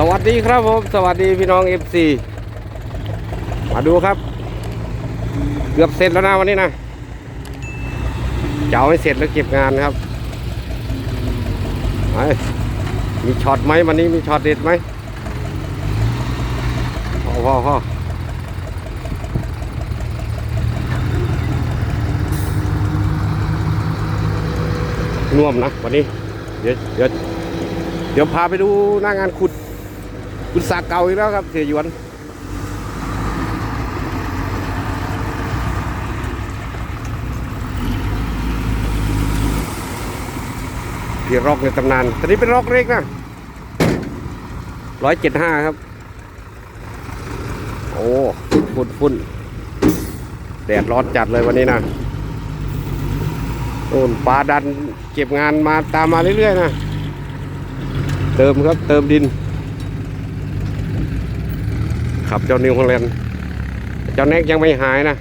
สวัสดีครับผม สวัสดีพี่น้อง FC มาดูครับ เกือบเสร็จแล้วนะวันนี้นะจะเอาให้เสร็จแล้วเก็บงานครับมีช็อตไหมวันนี้มีช็อตเด็ดไหมพอพอพอน่วมนะวันนี้ เดี๋ยวเดี๋ยวเดี๋ยวพาไปดูหน้างานขุด ขุดสากเก่าอีกแล้วครับเสียหยวนพี่ร็อกในตำนานตอนนี้เป็นร็อกเล็กนะร้อยเจ็ดห้าครับ โอ้ฝุ่นฝุ่นแดดร้อนจัดเลยวันนี้นะโน่นปลาดันเก็บงานมาตามมาเรื่อยๆนะ เติมครับ เติมดิน ขับเจ้านิวฮอลแลนด์เจ้าแน็กยังไม่หายนะ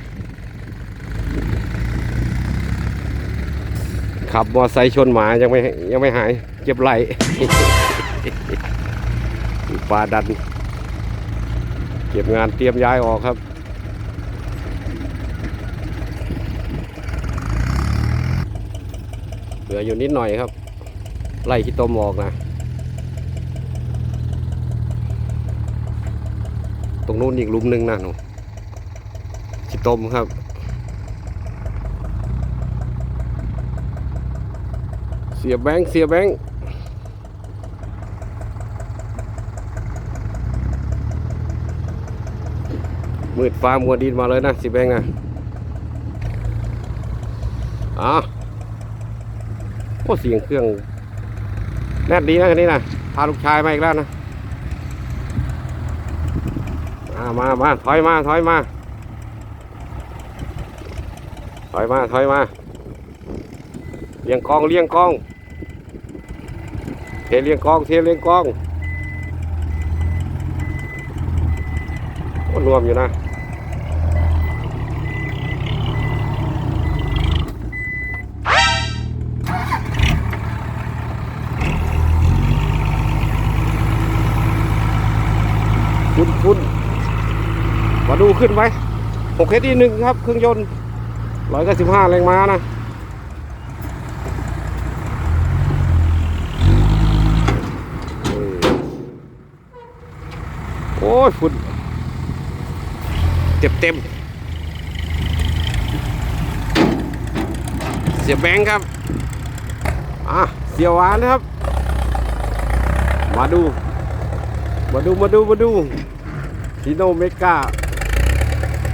ขับมอไซค์ชนหมายังไม่ยังไม่หาย เจ็บไหลปลาดัน เก็บงานเตรียมย้ายออกครับเหลืออยู่นิดหน่อยครับ ไล่ขี้ตมออกนะ ตรงนู้นอีกลุมหนึ่งนะหนูขี้ตมครับเสียแบงค์เสียแบงค์มืดฟ้ามัวดินมาเลยนะสียแบงค์อะอ๋อโอ้เสียงเครื่องแน่นดีนะคันนี้นะพาลูกชายมาอีกแล้วนะ มามามาถอยมาถอยมาถอยมาถอยมาเลี้ยงกองเลี้ยงกองเทเลียงกองเทเลียงกองรวมอยู่นะคุณคุณ มาดูขึ้นไหมหกเฮดีหนึ่งครับเครื่องยนต์ร้อยกสิบห้าแรงม้านะโอ้ยฝุ่นเต็มเต็ม เสียแบงค์ครับ อะ เสียหวานนะครับ มาดู มาดูมาดูมาดูทีโนเมกา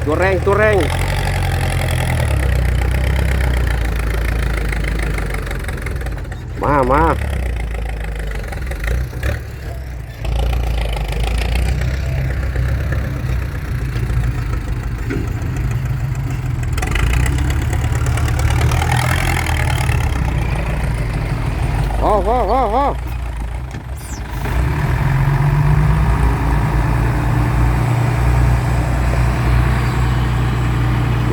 ตัวแรงตัวแรง มา มา พอพอพอพอ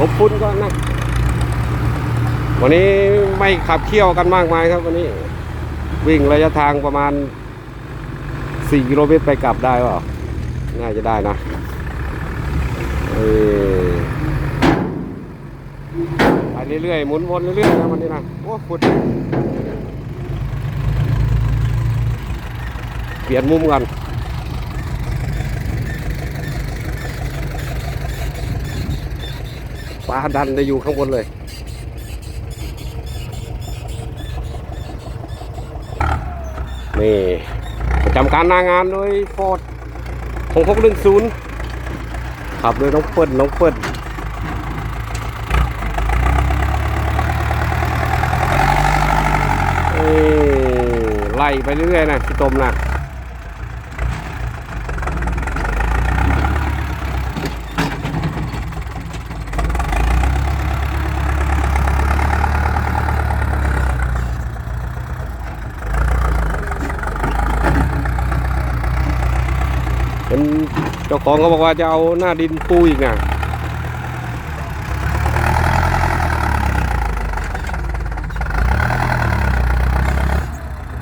ลบฝุ่นก่อนะวันนี้ไม่ขับเคี่ยวกันมากมายครับ วันนี้ วิ่งระยะทางประมาณ 4 กิโลเมตรไปกลับได้เปล่าน่าจะได้นะเออไปเรื่อยๆหมุนวนเรื่อยๆนะวันนี้นะโอ้ฝุ่นเปลี่ยนมุมกัน ปลาดันจะอยู่ข้างบนเลย นี่ประจำการนางานโดยฟอร์ดหกหกหนึ่งศูนย์ขับโดยน้องเปิ้ลน้องเปิ้ลเอ้ยไล่ไปเรื่อยๆนะพี่ตมนะ เจ้าของเขาบอกว่าจะเอาหน้าดินปูอีกนะ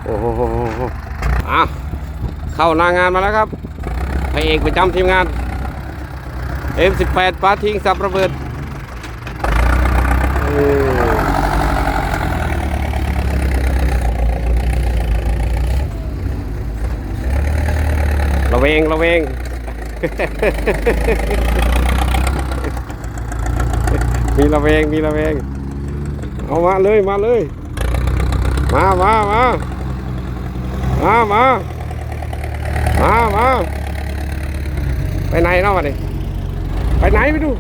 โอ้โหอะเข้าหนางานมาแล้วครับพระเอกประจำทีมงาน M18 ปาทิ้งสับระเบิดโอ้ระเวงระเวง มีระเวงมีระเวงเอามาเลยมาเลย มามามามามามามาไปไหนเนาะมาดิไปไหนไปดู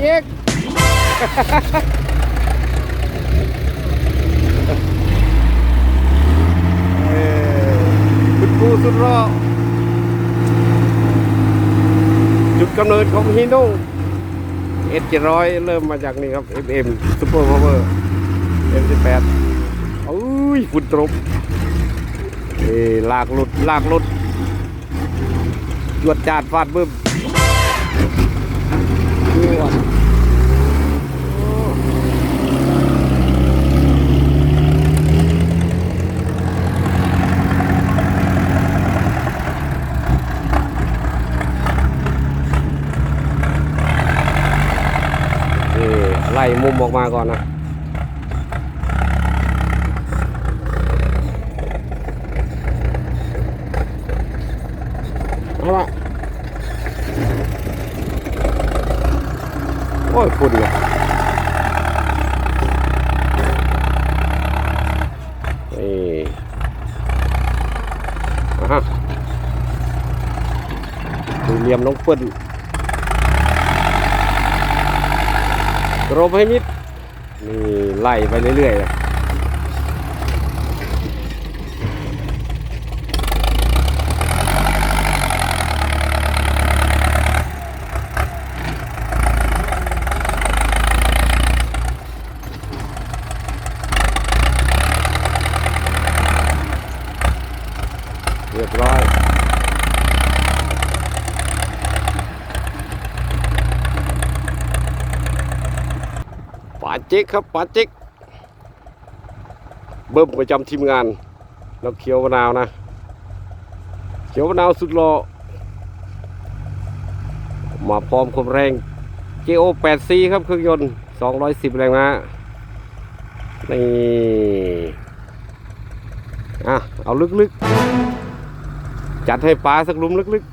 เย็ก เอ้ย คุณครูสุดรอจุดกำเนิดของฮีโน่เอสเจ็ดร้อยเริ่มมาจากนี่ครับ FM Super Power M18 อุ้ยฝุ่นตรบเอ้ลากหลุด ลากหลุดจวดจาดฟาดบึ้มจวดโอ้นี่ไล่มุมออกมาก่อนนะเอาละโอ้ยฝุ่นเลยนี่อะฮะดูเหลี่ยมน้องเปิ้ล รบให้มิดนี่ไล่ไปเรื่อยๆยเรียบร้อย ป่า เจ๊กครับป่าเจ๊กเบิ้มประจำทีมงานเราเขียวมะนาวนะ เขียวมะนาวสุดหล่อมาพร้อมความแรง JO 8C ครับเครื่องยนต์ 210 แรงม้านี่ อะ เอาลึกๆ จัดให้ปลาสักลุมลึกๆ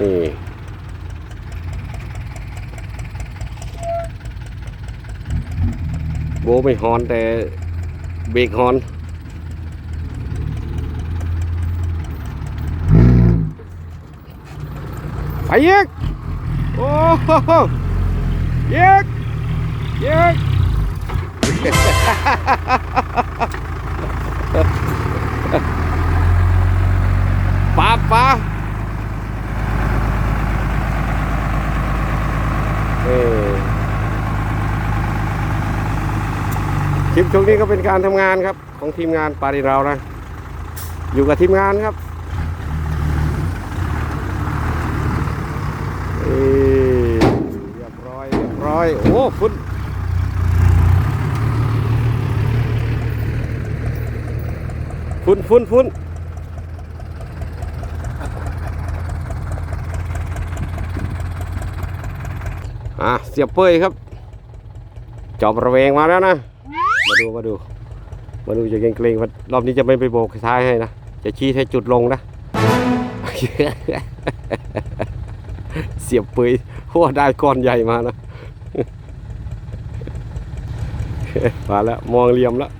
นี่ โบไม่ฮอนแต่เบรกฮอนไปยิกโอ้โหยิกยิกปาปาเออ คลิปช่วงนี้ก็เป็นการทำงานครับ ของทีมงานปาริเรานะ อยู่กับทีมงานครับเรียบร้อยเรียบร้อยโอ้ฝุ่นฝุ่นฝุ่นฝุ่นอะเสียบเป้ยครับ จอบระเวงมาแล้วนะ ดูมาดู มาดูจะเกรงเกรงๆรอบนี้จะไม่ไปโบกท้ายให้นะ จะชี้ให้จุดลงนะ เสียบปืยเพราะว่าได้ก้อนใหญ่มานะมาแล้วมองเหลี่ยมแล้ว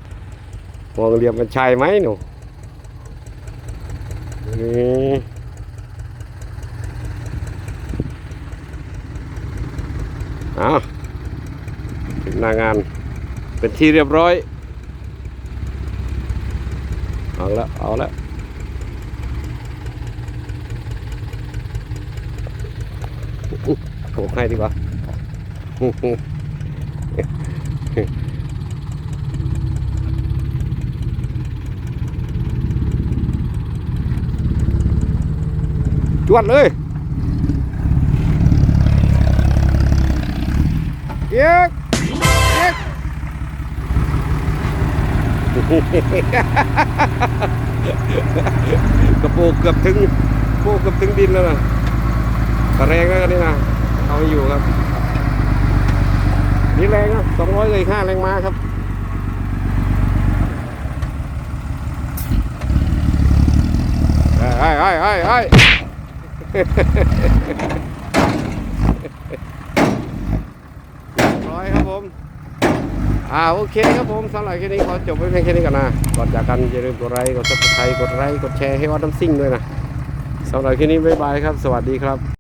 มองเหลี่ยมมันใช่ไหมหนูนี่อาถึงหน้างาน เป็นที่เรียบร้อย เอาละเอาละโขกให้ดีกว่าจวดเลยเอีย กระโปรงเกือบถึงโปงเกือบถึงดินแล้วนะแต่แรงแล้วกันนี่นะเอาไม่อยู่ครับ นี่แรงครับสองร้อยเลยห้าแรงม้าครับไอ้ไอ้ไอ้ไอ้ร้อยครับผม อ่าโอเคครับผมสำหรับแค่นี้ขอจบไว้เพียงแค่นี้ก่อนนะก่อนจากกันอย่าลืมกดไลค์กดซับสไครต์กดไลค์กดแชร์ให้วัดน้ำซิ่งด้วยนะสำหรับแค่นี้บ๊ายบายครับ สวัสดีครับ